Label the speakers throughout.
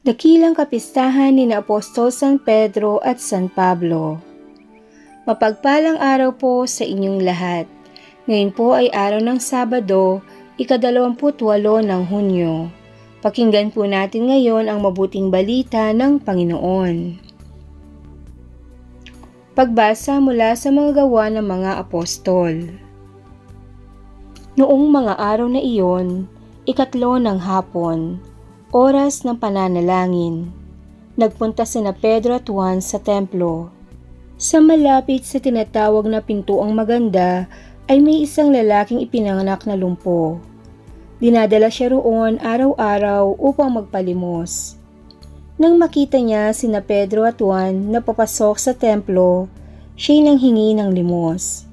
Speaker 1: Dakilang kapistahan ni na Apostol San Pedro at San Pablo. Mapagpalang araw po sa inyong lahat. Ngayon po ay araw ng Sabado, ikadalawamputwalo ng Hunyo. Pakinggan po natin ngayon ang mabuting balita ng Panginoon. Pagbasa mula sa mga gawa ng mga apostol. Noong mga araw na iyon, ikatlo ng hapon, oras ng pananalangin, nagpunta sina Pedro at Juan sa templo. Sa malapit sa tinatawag na pintuang maganda ay may isang lalaking ipinanganak na lumpo. Dinadala siya roon araw-araw upang magpalimos. Nang makita niya sina Pedro at Juan na papasok sa templo, siya'y nanghingi ng limos.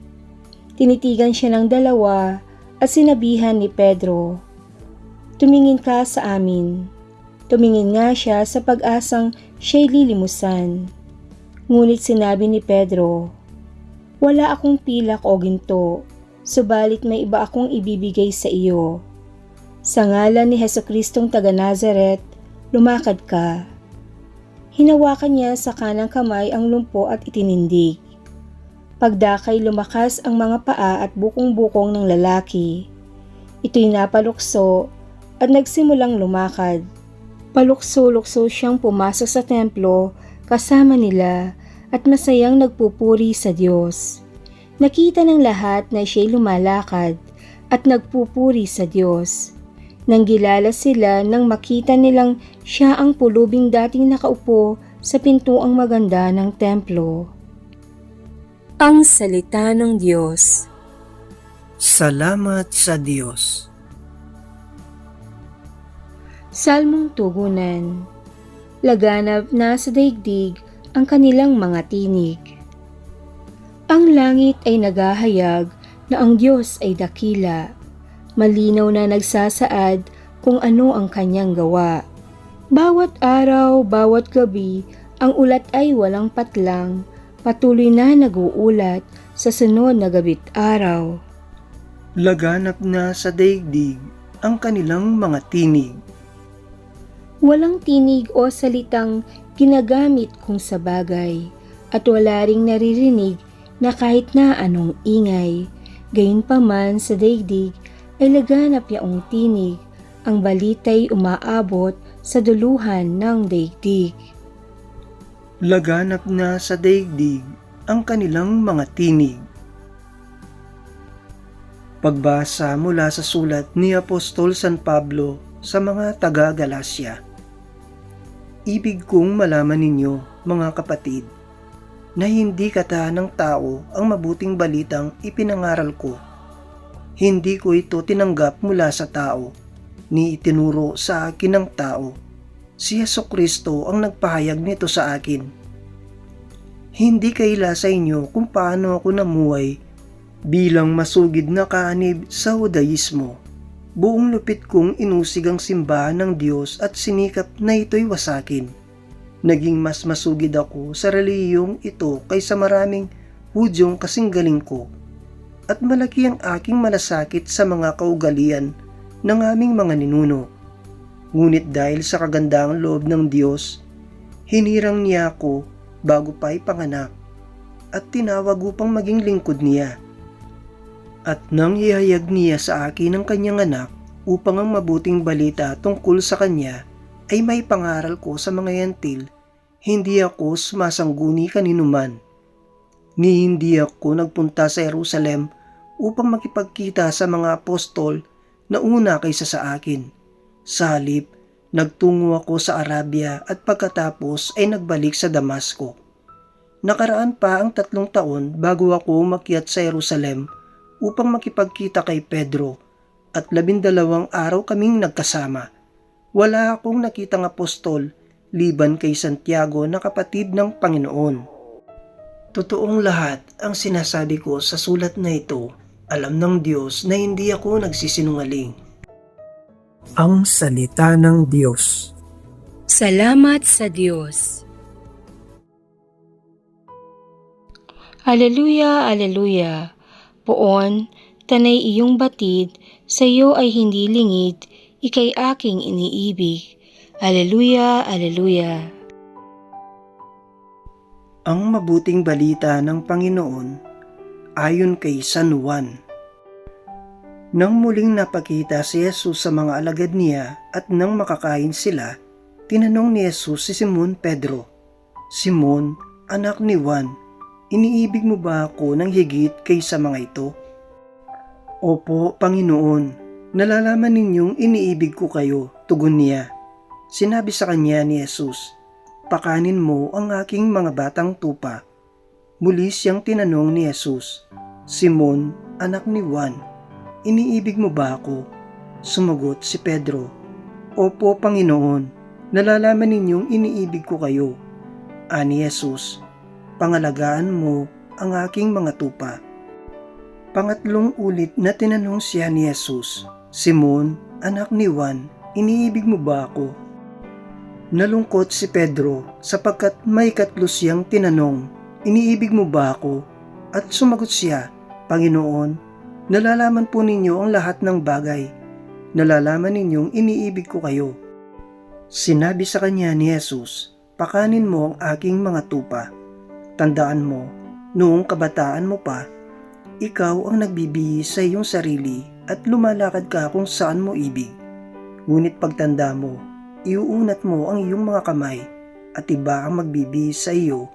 Speaker 1: Tinitigan siya ng dalawa at sinabihan ni Pedro, Tumingin ka sa amin. Tumingin nga siya sa pag-asang siya'y lilimusan. Ngunit sinabi ni Pedro, Wala akong pilak o ginto, subalit may iba akong ibibigay sa iyo. Sa ngalan ni Heso Kristong taga Nazaret, lumakad ka. Hinawakan niya sa kanang kamay ang lumpo at itinindig. Pagdakay lumakas ang mga paa at bukong-bukong ng lalaki. Ito'y napalukso at nagsimulang lumakad. Palukso-lukso siyang pumasok sa templo kasama nila at masayang nagpupuri sa Diyos. Nakita ng lahat na siya'y lumalakad at nagpupuri sa Diyos. Nang gilala sila nang makita nilang siya ang pulubing dating nakaupo sa pintuang maganda ng templo. Ang Salita ng Diyos
Speaker 2: Salamat sa Diyos.
Speaker 1: Salmong Tugunan Laganap na sa daigdig ang kanilang mga tinig. Ang langit ay naghahayag na ang Diyos ay dakila. Malinaw na nagsasaad kung ano ang kanyang gawa. Bawat araw, bawat gabi, ang ulat ay walang patlang, patuloy na naguulat sa sunod na gabit araw.
Speaker 2: Laganap na sa daigdig ang kanilang mga tinig.
Speaker 1: Walang tinig o salitang ginagamit kung sa bagay at wala ring naririnig na kahit na anong ingay. Gayunpaman sa daigdig ay laganap yaong tinig, ang balita'y umaabot sa duluhan ng daigdig.
Speaker 2: Laganap na sa daigdig ang kanilang mga tinig. Pagbasa mula sa sulat ni Apostol San Pablo sa mga taga-Galasya. Ibig kong malaman ninyo, mga kapatid, na hindi kata ng tao ang mabuting balitang ipinangaral ko. Hindi ko ito tinanggap mula sa tao, ni itinuro sa akin ng tao. Si Yeso Kristo ang nagpahayag nito sa akin. Hindi kaila sa inyo kung paano ako namuhay bilang masugid na kaanib sa Hudaismo. Buong lupit kong inusig ang simbahan ng Diyos at sinikap na ito'y wasakin. Naging mas masugid ako sa reliyong ito kaysa maraming Hudyong kasing galing ko. At malaki ang aking malasakit sa mga kaugalian ng aming mga ninuno. Ngunit dahil sa kagandang loob ng Diyos, hinirang niya ako bago pa'y panganak at tinawag upang maging lingkod niya. At nang ihayag niya sa akin ang kanyang anak upang ang mabuting balita tungkol sa kanya ay may pangaral ko sa mga yantil, hindi ako sumasangguni kaninuman. Ni hindi ako nagpunta sa Jerusalem upang makipagkita sa mga apostol na una kaysa sa akin. Sa nagtungo ako sa Arabia at pagkatapos ay nagbalik sa Damasco. Nakaraan pa ang tatlong taon bago ako makyat sa Jerusalem upang makipagkita kay Pedro at labindalawang araw kaming nagkasama. Wala akong nakitang apostol liban kay Santiago na kapatid ng Panginoon. Totoong lahat ang sinasabi ko sa sulat na ito. Alam ng Diyos na hindi ako nagsisinungaling. Ang Salita ng Diyos
Speaker 1: Salamat sa Diyos. Aleluya, aleluya. Poon, tanay iyong batid, sa iyo ay hindi lingid, ikay aking iniibig. Aleluya, Aleluya.
Speaker 2: Ang mabuting balita ng Panginoon ayon kay San Juan. Nang muling napakita si Jesus sa mga alagad niya at nang makakain sila, tinanong ni Jesus si Simon Pedro, Simon, anak ni Juan, iniibig mo ba ako ng higit kaysa mga ito? Opo, Panginoon, nalalaman ninyong iniibig ko kayo, tugon niya. Sinabi sa kanya ni Jesus, Pakanin mo ang aking mga batang tupa. Muli siyang tinanong ni Jesus, Simon, anak ni Juan, iniibig mo ba ako? Sumagot si Pedro, Opo, Panginoon, nalalaman ninyong iniibig ko kayo. Ani Jesus, pangalagaan mo ang aking mga tupa. Pangatlong ulit na tinanong siya ni Jesus, Simon, anak ni Juan, iniibig mo ba ako? Nalungkot si Pedro sapagkat may katlo siyang tinanong, iniibig mo ba ako? At sumagot siya, Panginoon, nalalaman po ninyo ang lahat ng bagay. Nalalaman ninyong iniibig ko kayo. Sinabi sa kanya ni Jesus, pakanin mo ang aking mga tupa. Tandaan mo, noong kabataan mo pa, ikaw ang nagbibihis sa iyong sarili at lumalakad ka kung saan mo ibig. Ngunit pagtanda mo, iuunat mo ang iyong mga kamay at iba ang magbibihis sa iyo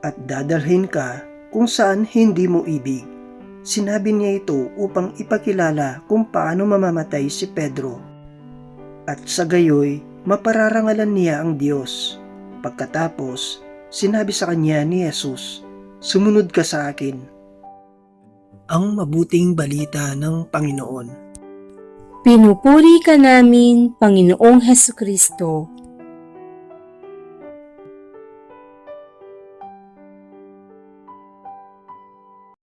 Speaker 2: at dadalhin ka kung saan hindi mo ibig. Sinabi niya ito upang ipakilala kung paano mamamatay si Pedro. At sa gayoy, mapararangalan niya ang Diyos. Pagkatapos, sinabi sa kanya ni Jesus, Sumunod ka sa akin. Ang mabuting balita ng Panginoon.
Speaker 1: Pinupuri ka namin, Panginoong Heso Kristo.